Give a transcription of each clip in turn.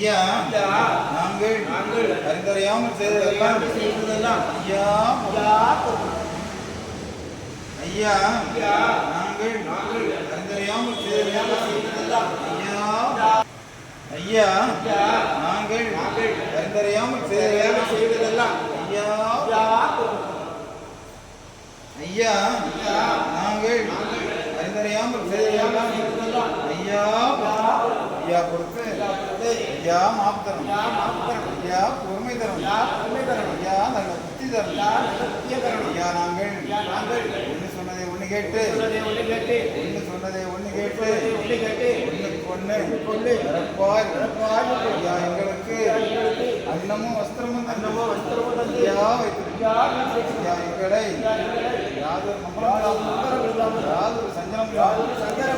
ஐயா நாங்கள் நாங்கள் அறிந்தறியாமல் செய்ததெல்லாம் செய்ததெல்லாம் ஐயா ஐயா, நாங்கள் நாங்கள் அறிந்தறியாமல் செய்ததெல்லாம் செய்ததெல்லாம் ஐயா ஐயா நாங்கள் நாங்கள் அறிந்தறியாமல் செய்ததெல்லாம் செய்ததெல்லாம் ஐயா ஐயா, நாங்கள் அறிந்தறியாமல் செய்ததெல்லாம் ஐயா ஐயா பொறுத்து ஐயா மாப்பு தரும். ஐயா, மாப்பு தரும். ஐயா பொறுமை தரும். ஐயா, பொறுமை தரும். ஐயா நல்ல புத்தி தரும். ஐயா, நல்ல புத்தியை தரும். ஐயா நாங்கள் ஐயா, நாங்கள் ஒன்று சொன்னதை ஒன்று கேட்டு. சொல்வதை ஒன்று கேட்டு, ஒன்று சொன்னதை ஒன்று கேட்டு. ஒன்று கேட்டு, ஒன்றுக்கு ஒன்று ஒன்று பிறப்பாய். பிறப்பாய். ஐயா எங்களுக்கு. எங்களுக்கு. அன்னமும் வஸ்திரமும் அன்னமோ தந்தமோ வஸ்திரமோ தந்து, வைத்து. ஐயா எங்களை. யாதொரு மங்களம் சுந்தரம் இல்லாமல், யாதொரு சஞ்சலம் யாதொரு சஞ்சலம்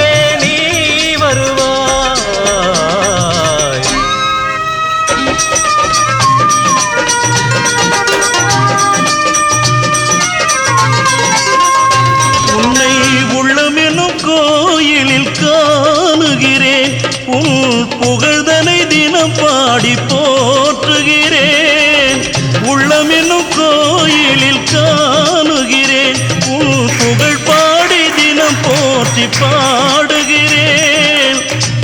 போற்றி பாடுகிறேன்.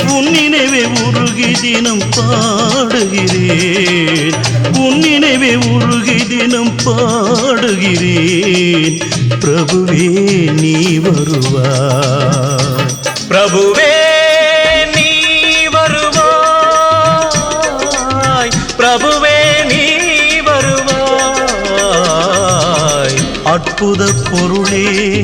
உன் நினைவே உருகி தினம் பாடுகிறேன். உன் நினைவே உருகி தினம் பாடுகிறேன். பிரபுவே நீ வருவாய். பிரபுவே நீ வருவாய். பிரபுவே நீ வருவாய். அற்புத பொருளே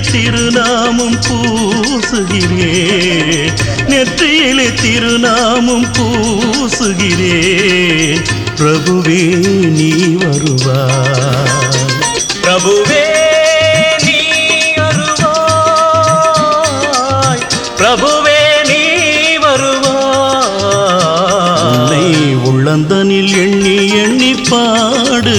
திருநாமம் பூசுகிறேன் நெற்றியிலே திருநாமம் பூசுகிறேன் பிரபுவே நீ வருவாய் பிரபுவே நீ வருவாய். பிரபுவே நீ வருவாய். உள்ளந்தனில் எண்ணி எண்ணி